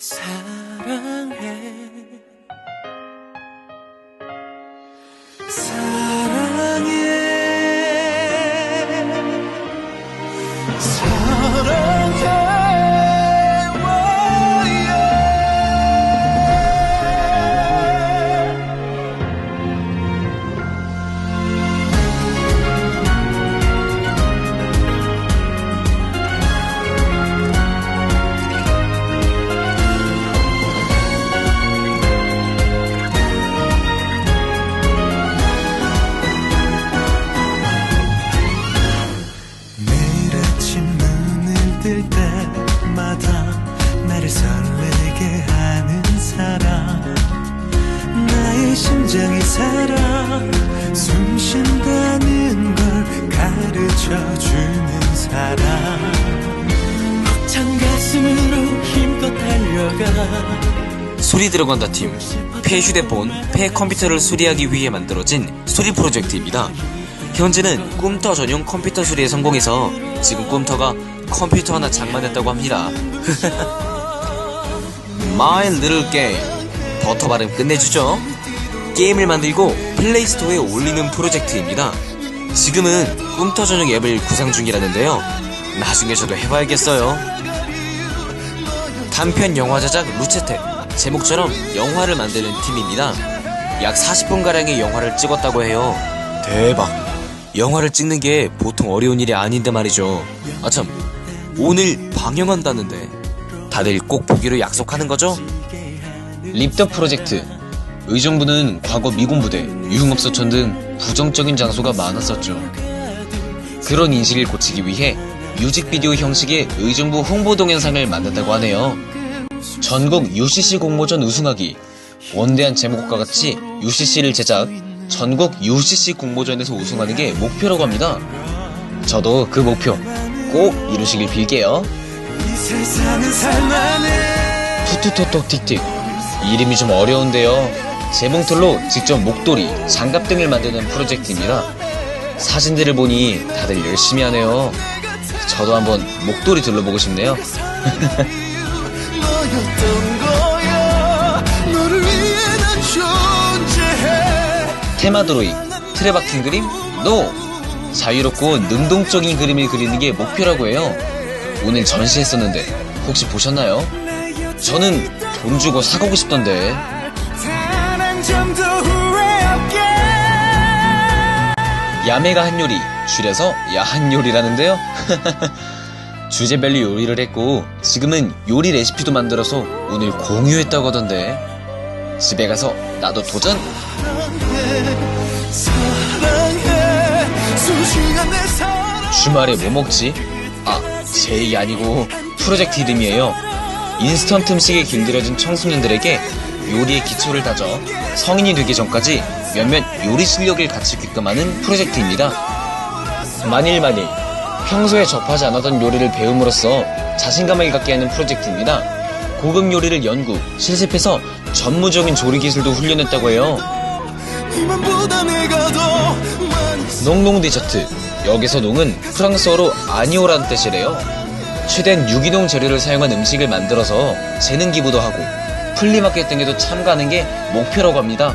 사랑해. 사랑해 소리 들어간다 팀. 폐 휴대폰, 폐 컴퓨터를 수리하기 위해 만들어진 수리 프로젝트입니다. 현재는 꿈터 전용 컴퓨터 수리에 성공해서 지금 꿈터가 컴퓨터 하나 장만했다고 합니다. My Little Game. 버터 발음 끝내주죠. 게임을 만들고 플레이스토어에 올리는 프로젝트입니다. 지금은 꿈터 전용 앱을 구상 중이라는데요. 나중에 저도 해봐야겠어요. 단편 영화 제작 루체텍 제목처럼 영화를 만드는 팀입니다. 약 40분가량의 영화를 찍었다고 해요. 대박. 영화를 찍는 게 보통 어려운 일이 아닌데 말이죠. 아참, 오늘 방영한다는데 다들 꼭 보기로 약속하는 거죠? 립더 프로젝트 의정부는 과거 미군부대, 유흥업소촌 등 부정적인 장소가 많았었죠. 그런 인식을 고치기 위해 뮤직비디오 형식의 의정부 홍보 동영상을 만든다고 하네요. 전국 UCC 공모전 우승하기 원대한 제목과 같이 UCC를 제작 전국 UCC 공모전에서 우승하는 게 목표라고 합니다. 저도 그 목표 꼭 이루시길 빌게요. 투투토톡 틱틱 이름이 좀 어려운데요. 재봉틀로 직접 목도리, 장갑 등을 만드는 프로젝트입니다. 사진들을 보니 다들 열심히 하네요. 저도 한번 목도리 둘러보고 싶네요. 난 존재해 테마 드로잉, 트레바킹 그림? 노! 자유롭고 능동적인 그림을 그리는 게 목표라고 해요. 오늘 전시했었는데 혹시 보셨나요? 저는 돈 주고 사가고 싶던데. 야매가 한 요리, 줄여서 야한 요리라는데요? 주제별로 요리를 했고, 지금은 요리 레시피도 만들어서 오늘 공유했다고 하던데. 집에 가서 나도 도전! 주말에 뭐 먹지? 아, 제 얘기 아니고 프로젝트 이름이에요. 인스턴트 음식에 길들여진 청소년들에게 요리의 기초를 다져 성인이 되기 전까지 몇몇 요리 실력을 갖추게끔 하는 프로젝트입니다. 만일 만일 평소에 접하지 않았던 요리를 배움으로써 자신감을 갖게 하는 프로젝트입니다. 고급 요리를 연구, 실습해서 전무적인 조리 기술도 훈련했다고 해요. 농농 디저트. 여기서 농은 프랑스어로 아니오라는 뜻이래요. 최대한 유기농 재료를 사용한 음식을 만들어서 재능 기부도 하고 플리마켓 등에도 참가하는 게 목표라고 합니다.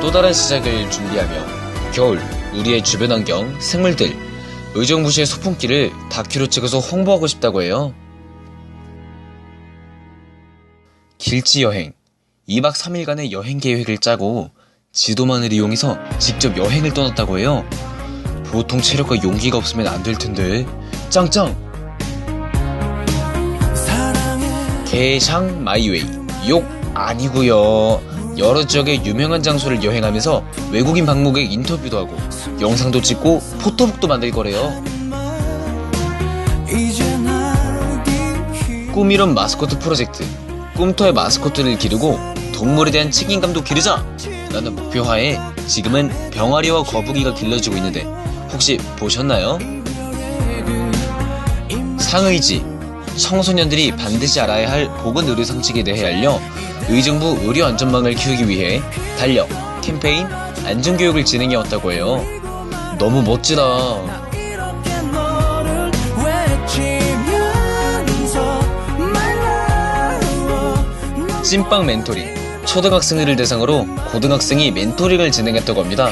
또 다른 시작을 준비하며 겨울 우리의 주변 환경, 생물들, 의정부시의 소풍길을 다큐로 찍어서 홍보하고 싶다고 해요. 길지 여행. 2박 3일간의 여행 계획을 짜고 지도만을 이용해서 직접 여행을 떠났다고 해요. 보통 체력과 용기가 없으면 안 될 텐데. 짱짱! 개샹 마이웨이. 욕 아니고요. 여러 지역의 유명한 장소를 여행하면서 외국인 방문객 인터뷰도 하고 영상도 찍고 포토북도 만들 거래요. 꿈이론 마스코트 프로젝트. 꿈터의 마스코트를 기르고 동물에 대한 책임감도 기르자! 라는 목표하에 지금은 병아리와 거북이가 길러지고 있는데 혹시 보셨나요? 상의지, 청소년들이 반드시 알아야 할 보건 의료 상책에 대해 알려 의정부 의료 안전망을 키우기 위해 달력, 캠페인, 안전교육을 진행해 왔다고 해요. 너무 멋지다. 찐빵 멘토링. 초등학생들을 대상으로 고등학생이 멘토링을 진행했다고 합니다.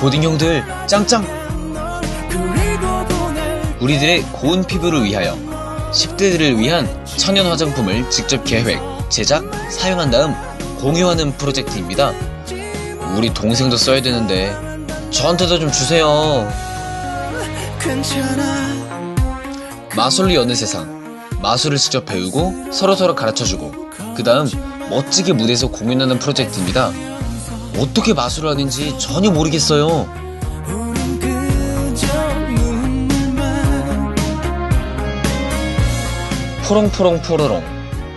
고딩 형들 짱짱 우리들의 고운 피부를 위하여 10대들을 위한 천연 화장품을 직접 계획, 제작, 사용한 다음 공유하는 프로젝트입니다. 우리 동생도 써야 되는데 저한테도 좀 주세요. 마술로 여는 세상. 마술을 직접 배우고 서로서로 가르쳐주고 그 다음 멋지게 무대에서 공연하는 프로젝트입니다. 어떻게 마술을 하는지 전혀 모르겠어요. 포롱포롱 포로롱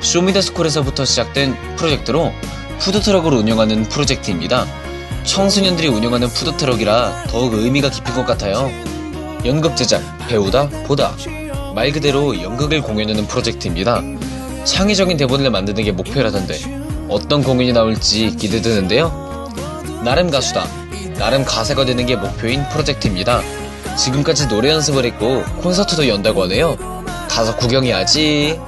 쇼미더스쿨에서부터 시작된 프로젝트로 푸드트럭을 운영하는 프로젝트입니다. 청소년들이 운영하는 푸드트럭이라 더욱 의미가 깊은 것 같아요. 연극 제작, 배우다, 보다 말 그대로 연극을 공연하는 프로젝트입니다. 창의적인 대본을 만드는 게 목표라던데 어떤 공연이 나올지 기대되는데요. 나름 가수다, 나름 가사가 되는 게 목표인 프로젝트입니다. 지금까지 노래 연습을 했고 콘서트도 연다고 하네요. 가서 구경해야지.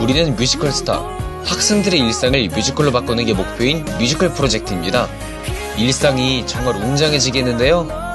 우리는 뮤지컬 스타. 학생들의 일상을 뮤지컬로 바꾸는 게 목표인 뮤지컬 프로젝트입니다. 일상이 정말 웅장해지겠는데요.